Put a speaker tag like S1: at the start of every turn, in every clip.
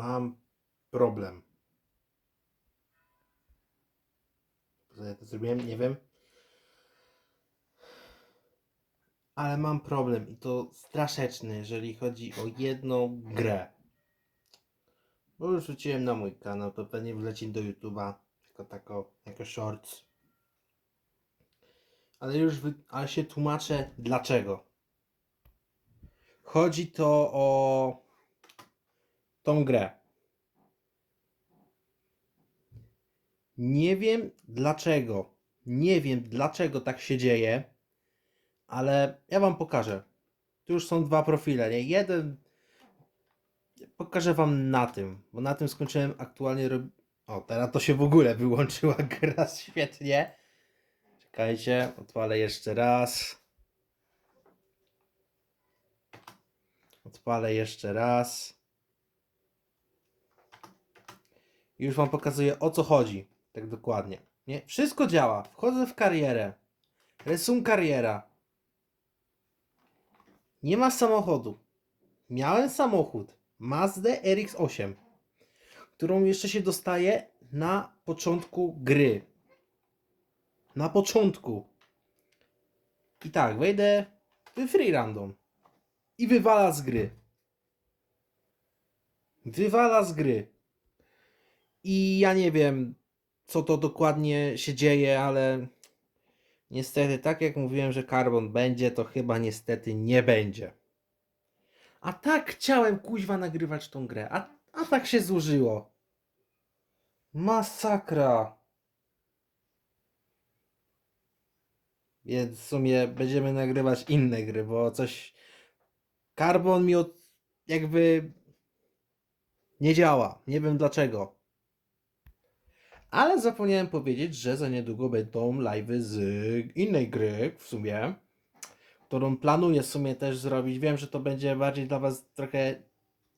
S1: mam problem. Co ja to zrobiłem? Nie wiem. Ale mam problem i to straszeczny, jeżeli chodzi o jedną grę. Bo już wrzuciłem na mój kanał, to pewnie wleci do YouTube'a jako tako, jako shorts. Ale już wy... ale się tłumaczę dlaczego. Chodzi to o tą grę. Nie wiem dlaczego. Nie wiem dlaczego tak się dzieje, ale ja wam pokażę. Tu już są dwa profile, nie? Jeden pokażę wam na tym, bo na tym skończyłem aktualnie rob... O, teraz to się w ogóle wyłączyła gra świetnie. Czekajcie, odpalę jeszcze raz. Odpalę jeszcze raz. Już wam pokazuję o co chodzi. Tak dokładnie. Nie? Wszystko działa. Wchodzę w karierę. Rysum kariera. Nie ma samochodu. Miałem samochód. Mazda RX-8. Którą jeszcze się dostaje na początku gry. Na początku. I tak, wejdę w free random. I wywala z gry. Wywala z gry. I ja nie wiem, co to dokładnie się dzieje, ale niestety, tak jak mówiłem, że karbon będzie, to chyba niestety nie będzie. A tak chciałem kuźwa nagrywać tą grę, a, a tak się złożyło. Masakra. Więc w sumie będziemy nagrywać inne gry, bo coś. Carbon mi od... jakby. nie działa. Nie wiem dlaczego. Ale zapomniałem powiedzieć, że za niedługo będą live'y z innej gry w sumie, którą planuję w sumie też zrobić. Wiem, że to będzie bardziej dla Was trochę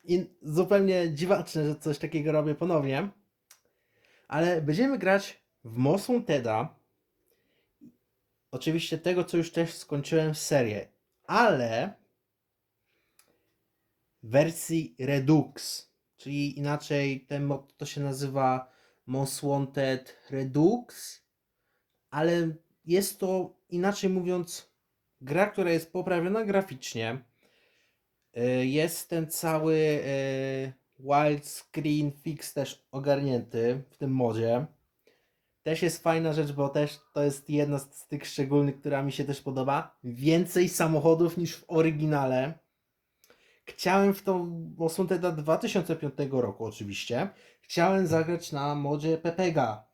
S1: in... zupełnie dziwaczne, że coś takiego robię ponownie. Ale będziemy grać w Most Wanteda. Oczywiście tego, co już też skończyłem serię. Ale w wersji Redux, czyli inaczej ten mod to się nazywa Most Wanted Redux, ale jest to inaczej mówiąc gra, która jest poprawiona graficznie. Y, Jest ten cały y, widescreen fix też ogarnięty w tym modzie. Też jest fajna rzecz, bo też to jest jedna z tych szczególnych, która mi się też podoba. Więcej samochodów niż w oryginale. Chciałem w tą Mosmonteda 2005 roku oczywiście. Chciałem zagrać na modzie Pepega.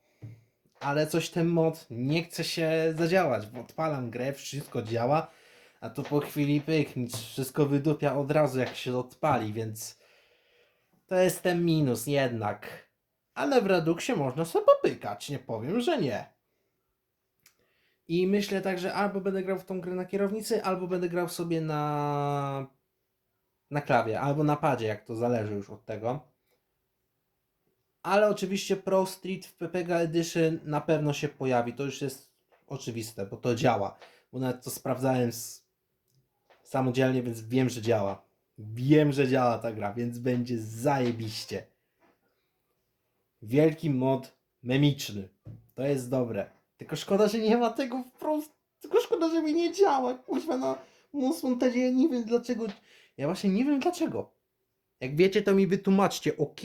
S1: Ale coś ten mod nie chce się zadziałać, bo odpalam grę, wszystko działa, a to po chwili pyk, nic wszystko wydupia od razu jak się odpali, więc to jest ten minus jednak. Ale w Reduxie można sobie popykać, nie powiem, że nie. I myślę tak, że albo będę grał w tą grę na kierownicy, albo będę grał sobie na na klawie, albo na padzie, jak to zależy już od tego. Ale oczywiście Pro Street w PPG Edition na pewno się pojawi, to już jest oczywiste, bo to działa. Bo nawet to sprawdzałem samodzielnie, więc wiem, że działa. Wiem, że działa ta gra, więc będzie zajebiście. Wielki mod memiczny. To jest dobre. Tylko szkoda, że nie ma tego wprost. Tylko szkoda, że mi nie działa. Kuźwa na Montadzie. Ja nie wiem dlaczego. Ja właśnie nie wiem dlaczego. Jak wiecie, to mi wytłumaczcie, ok?